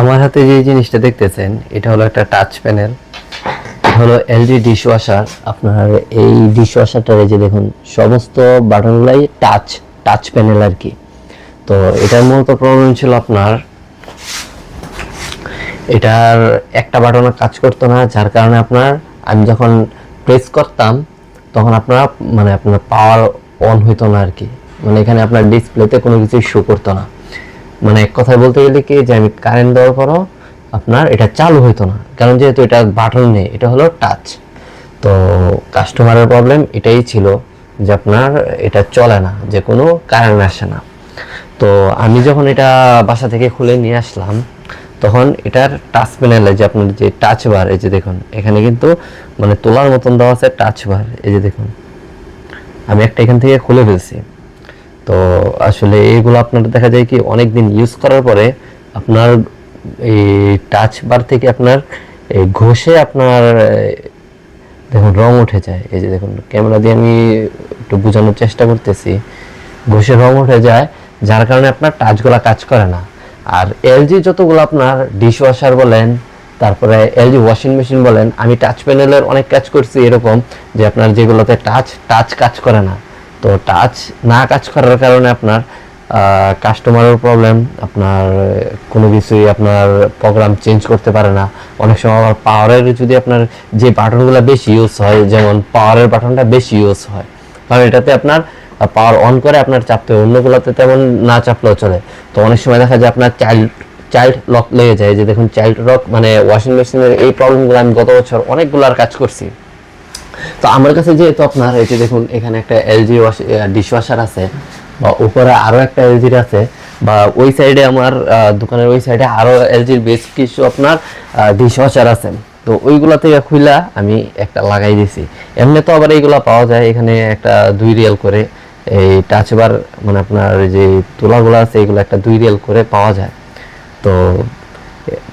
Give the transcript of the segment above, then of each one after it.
আমার হাতে যে জিনিসটা দেখতেছেন, এটা হলো একটা টাচ প্যানেল হলো এলজি ডিশ ওয়াশার আপনার এই ডিশ ওয়াশারটার যে দেখুন, সমস্ত বাটনগুলাই টাচ টাচ প্যানেল আর কি। তো এটার মূলত প্রবলেম ছিল আপনার, এটার একটা বাটনে কাজ করতো না, যার কারণে আপনার আমি যখন প্রেস করতাম, তখন আপনার মানে আপনার পাওয়ার অন হইতো না আর কি। মানে এখানে আপনার ডিসপ্লেতে কোনো কিছু শো করতো না। মানে এক কথায় বলতে গেলে কি যে আমি কারেন্ট দেওয়ার পরও আপনার এটা চালু হইতো না। কারণ যেহেতু এটা বাটন নেই, এটা হলো টাচ তো কাস্টমারের প্রবলেম এটাই ছিল যে আপনার এটা চলে না, যে কোনো কারেন্ট আসে না। তো আমি যখন এটা বাসা থেকে খুলে নিয়ে আসলাম, তখন এটার টাচ প্যানেলে যে আপনার যে টাচ বার এই যে দেখুন, এখানে কিন্তু মানে তোলার মতন দেওয়া আছে টাচ বার এই যে দেখুন। আমি একটা এখান থেকে খুলে ফেলছি। তো আসলে এইগুলো আপনার দেখা যায় কি অনেক দিন ইউজ করার পরে আপনার এই টাচ বার থেকে আপনার এই ঘষে আপনার দেখুন রং উঠে যায়। এই যে দেখুন ক্যামেরা দিয়ে আমি একটু বোঝানোর চেষ্টা করতেছি। ঘষে রং উঠে যায়, যার কারণে আপনার টাচগুলো কাজ করে না। আর এলজি যতগুলো আপনার ডিশ ওয়াশার বলেন, তারপরে এলজি ওয়াশিং মেশিন বলেন, আমি টাচ প্যানেলের অনেক কাজ করছি এরকম যে আপনার যেগুলোতে টাচ টাচ কাজ করে না। তো টাচ না কাজ করার কারণে আপনার কাস্টমারের প্রবলেম আপনার কোনো কিছুই আপনার প্রোগ্রাম চেঞ্জ করতে পারে না। অনেক সময় আবার পাওয়ারের যদি আপনার যে বাটনগুলো বেশি ইউজ হয়, যেমন পাওয়ারের বাটনটা বেশি ইউজ হয়, কারণ এটাতে আপনার পাওয়ার অন করে আপনার চাপতে অন্যগুলোতে তেমন না চাপলেও চলে। তো অনেক সময় দেখা যায় আপনার চাইল্ড চাইল্ড লক লেগে যায়। যে দেখুন চাইল্ড লক মানে ওয়াশিং মেশিনের এই প্রবলেমগুলো আমি গত বছর অনেকগুলার কাজ করছি। তো আমার কাছে যেহেতু আপনার, এই যে দেখুন, এখানে একটা এলজি ডিশ ওয়াশার আছে, বা উপরে আরও একটা এলজির আছে, বা ওই সাইডে আমার দোকানের ওই সাইডে আরও এলজির বেশ কিছু আপনার ডিশ ওয়াশার আছে। তো ওইগুলা থেকে খুইলা আমি একটা লাগাই দিছি। এমনি তো আবার এইগুলা পাওয়া যায়, এখানে একটা দুই রিয়েল করে, এই টাচ বার মানে আপনার যে তোলাগুলো আছে, এগুলো একটা দুই রিয়েল করে পাওয়া যায়। তো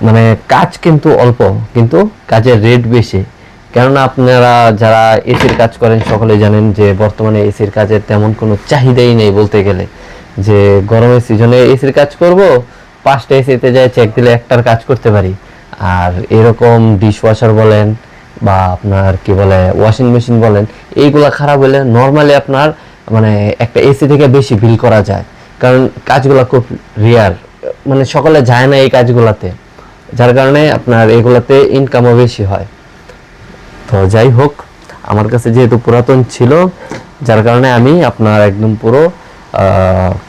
মানে কাজ কিন্তু অল্প, কিন্তু কাজের রেট বেশি। কেননা আপনারা যারা এসির কাজ করেন সকলে জানেন যে বর্তমানে এসির কাজের তেমন কোনো চাহিদাই নেই বলতে গেলে। যে গরমের সিজনে এসির কাজ করব, পাঁচটা এসিতে যাই চেক দিলে একটার কাজ করতে পারি। আর এরকম ডিশ ওয়াশার বলেন বা আপনার কি বলে ওয়াশিং মেশিন বলেন, এইগুলা খারাপ হলে নর্মালি আপনার মানে একটা এসি থেকে বেশি বিল করা যায়। কারণ কাজগুলো খুব রিয়ার মানে সকলে যায় না এই কাজগুলাতে। যার কারণে আপনার এগুলাতে ইনকামও বেশি হয়। তো যাই হোক, আমার কাছে যেহেতু পুরাতন ছিল, যার কারণে আমি আপনার একদম পুরো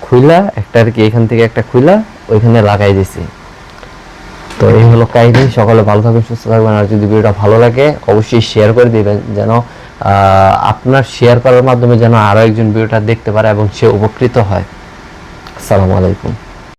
খুইলা, একটা আর কি এখান থেকে একটা খুইলা ওইখানে লাগাই দিছি। তো এই হলো কাহিনী, সকলে ভালো থাকবেন, সুস্থ থাকবেন, আর যদি ভিডিওটা ভালো লাগে, অবশ্যই শেয়ার করে দিবেন, যেন আপনার শেয়ার করার মাধ্যমে যেন আরও একজন ভিডিওটা দেখতে পারে এবং সে উপকৃত হয়। আসসালামু আলাইকুম।